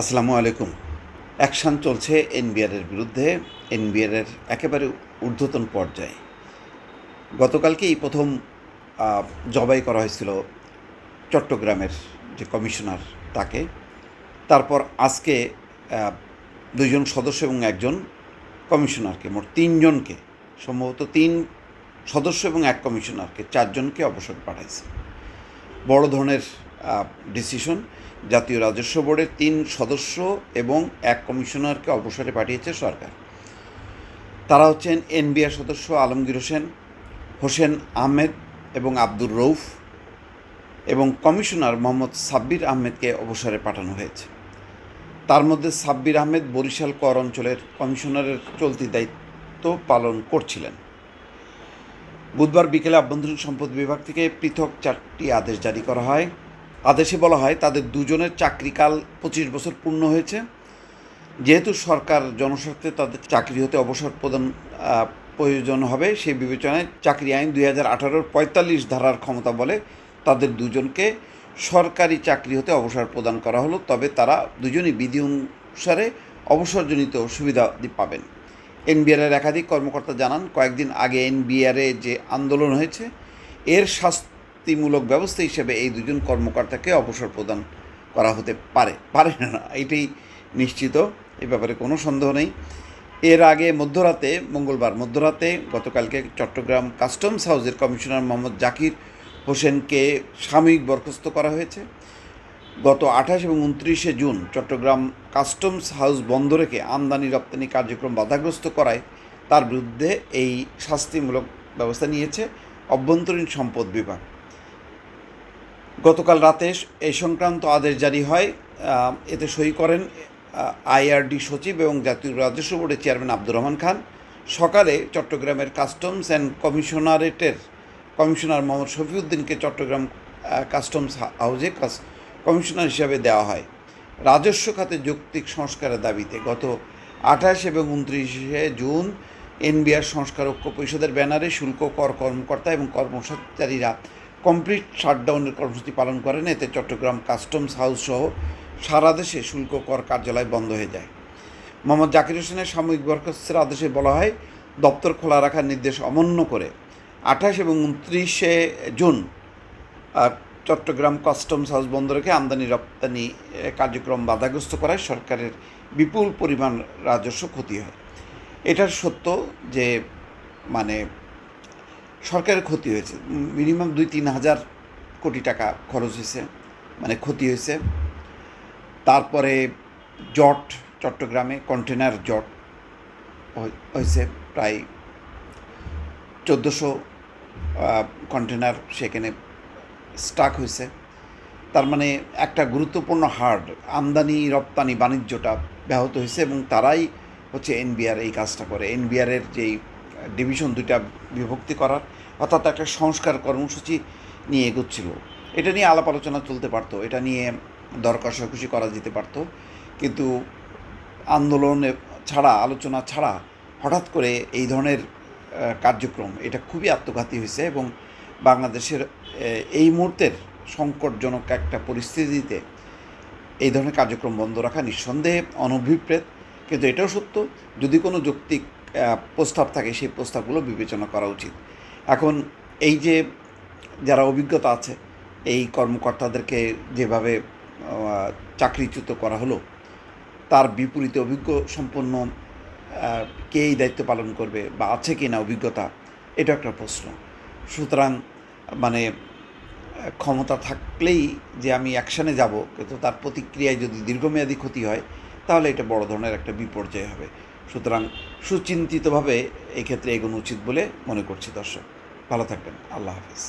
আসসালামু আলাইকুম। অ্যাকশান চলছে এনবিআরের বিরুদ্ধে। এনবিআরের একেবারে ঊর্ধ্বতন পর্যায়ে। গতকালকেই প্রথম জবাই করা হয়েছিল চট্টগ্রামের যে কমিশনার তাকে। তারপর আজকে দুইজন সদস্য এবং একজন কমিশনারকে, মোট তিনজনকে, সম্ভবত তিন সদস্য এবং এক কমিশনারকে, চারজনকে অবসর পাঠাইছে। বড় ধরনের ডিসিশন জাতীয় রাজস্ব বোর্ডের তিন সদস্য এবং এক কমিশনারকে অবসরে পাঠিয়েছে সরকার। তারা হচ্ছেন এনবিআর সদস্য আলমগীর হোসেন হোসেন আহমেদ এবং আব্দুর রৌফ এবং কমিশনার মোহাম্মদ সাব্বির আহমেদকে অবসরে পাঠানো হয়েছে। তার মধ্যে সাব্বির আহমেদ বরিশাল কর অঞ্চলের কমিশনারের চলতি দায়িত্ব পালন করছিলেন। বুধবার বিকেলে আভ্যন্তরীণ সম্পদ বিভাগ থেকে পৃথক চারটি আদেশ জারি করা হয়। আদেশে বলা হয়, তাদের দুজনের চাকরিকাল পঁচিশ বছর পূর্ণ হয়েছে। যেহেতু সরকার জনস্বার্থে তাদের চাকরি হতে অবসর প্রদান প্রয়োজন হবে, সেই বিবেচনায় চাকরি আইন দুই হাজার আঠারোর পঁয়তাল্লিশ ধারার ক্ষমতা বলে তাদের দুজনকে সরকারি চাকরি হতে অবসর প্রদান করা হলো। তবে তারা দুজনই বিধি অনুসারে অবসরজনিত সুবিধা পাবেন। এনবিআরের একাধিক কর্মকর্তা জানান, কয়েকদিন আগে এনবিআরে যে আন্দোলন হয়েছে, এর শাস্তিমূলক ব্যবস্থা হিসেবে এই দুজন কর্মকর্তাকে অবসর প্রদান করা হতে পারে। পারে না, এটাই নিশ্চিত, এ ব্যাপারে কোনো সন্দেহ নেই। এর আগে মধ্যরাতে, মঙ্গলবার মধ্যরাতে গতকালকে চট্টগ্রাম কাস্টমস হাউসের কমিশনার মোহাম্মদ জাকির হোসেনকে সাময়িক বরখাস্ত করা হয়েছে। গত আঠাশ এবং উনত্রিশে জুন চট্টগ্রাম কাস্টমস হাউস বন্ধ রেখে আমদানি রপ্তানি কার্যক্রম বাধাগ্রস্ত করায় তার বিরুদ্ধে এই শাস্তিমূলক ব্যবস্থা নিয়েছে অভ্যন্তরীণ সম্পদ বিভাগ। গতকাল রাতে এই সংক্রান্ত আদেশ জারি হয়। এতে সই করেন আইআরডি সচিব এবং জাতীয় রাজস্ব বোর্ডের চেয়ারম্যান আব্দুর রহমান খান। সকালে চট্টগ্রামের কাস্টমস অ্যান্ড কমিশনারেটের, কমিশনার মোহাম্মদ শফিউদ্দিনকে চট্টগ্রাম কাস্টমস হাউজে কমিশনার হিসাবে দেওয়া হয়। রাজস্ব খাতে যৌক্তিক সংস্কারের দাবিতে গত আঠাশ এবং উনত্রিশে জুন এনবিআর সংস্কার ঐক্য পরিষদের ব্যানারে শুল্ক কর কর্মকর্তা এবং কর্মচারীরা কমপ্লিট শাটডাউনের কর্মসূচি পালন করেন। এতে চট্টগ্রাম কাস্টমস হাউস সহ সারা দেশে শুল্ক কর কার্যালয় বন্ধ হয়ে যায়। মোহাম্মদ জাকির হোসেনের সাময়িক বরখাস্তের আদেশে বলা হয়, দপ্তর খোলা রাখার নির্দেশ অমান্য করে আঠাশ এবং উনত্রিশে জুন চট্টগ্রাম কাস্টমস হাউস বন্ধ রেখে আমদানি রপ্তানি কার্যক্রম বাধাগ্রস্ত করায় সরকারের বিপুল পরিমাণ রাজস্ব ক্ষতি হয়। এটার সত্য যে মানে সরকারের ক্ষতি হয়েছে। মিনিমাম দুই তিন হাজার কোটি টাকা খরচ হয়েছে মানে ক্ষতি হয়েছে। তারপরে জট, চট্টগ্রামে কন্টেনার জট হয়েছে প্রায় চোদ্দোশো কন্টেনার সেখানে স্টাক হয়েছে। তার মানে একটা গুরুত্বপূর্ণ হার্ড, আমদানি, রপ্তানি, বাণিজ্যটা ব্যাহত হয়েছে এবং তারাই হচ্ছে এনবিআর এই কাজটা করে। এনবিআরের যেই ডিভিশন দুইটা বিভক্তি করার, অর্থাৎ একটা সংস্কার কর্মসূচি নিয়ে এগোচ্ছিল। এটা নিয়ে আলাপ আলোচনা চলতে পারতো, এটা নিয়ে দরকার সবকিছু করা যেতে পারতো। কিন্তু আন্দোলন ছাড়া, আলোচনা ছাড়া হঠাৎ করে এই ধরনের কার্যক্রম, এটা খুবই আত্মঘাতী হয়েছে এবং বাংলাদেশের এই মুহূর্তের সংকটজনক একটা পরিস্থিতিতে এই ধরনের কার্যক্রম বন্ধ রাখা নিঃসন্দেহে অনভিপ্রেত। কিন্তু এটাও সত্য, যদি কোনো যৌক্তিক প্রস্তাব থাকে, সেই প্রস্তাবগুলো বিবেচনা করা উচিত। এখন এই যে যারা অভিজ্ঞতা আছে, এই কর্মকর্তাদেরকে যেভাবে চাকরিচ্যুত করা হলো, তার বিপরীতে অভিজ্ঞ সম্পন্ন কে এই দায়িত্ব পালন করবে বা আছে কি না অভিজ্ঞতা, এটা একটা প্রশ্ন। সুতরাং মানে ক্ষমতা থাকলেই যে আমি অ্যাকশানে যাব, কিন্তু তার প্রতিক্রিয়ায় যদি দীর্ঘমেয়াদী ক্ষতি হয়, তাহলে এটা বড় ধরনের একটা বিপর্যয় হবে। সুতরাং সুচিন্তিতভাবে এক্ষেত্রে ক্ষেত্রে এগোনো উচিত বলে মনে করছি দর্শক। ভালো থাকবেন। আল্লাহ হাফিজ।